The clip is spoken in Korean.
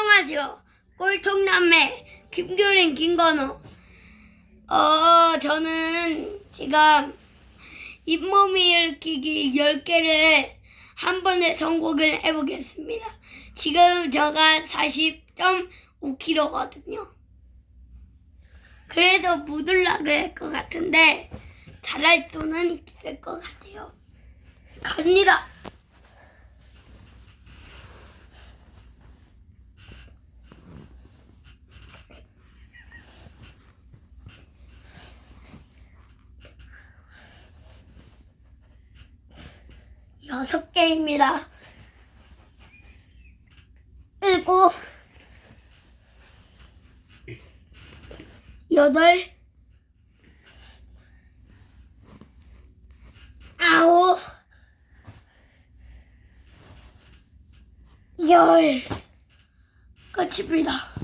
안녕하세요. 꼴통남매 김규린 김건우. 어, 저는 지금 잇몸이 일으키기 10개를 한 번에 성공을 해보겠습니다. 지금 제가 40.5kg거든요. 그래서 못 올라갈 것 같은데 잘할 수는 있을 것 같아요. 갑니다. 여섯 개입니다. 일곱, 여덟, 아홉, 열. 끝입니다.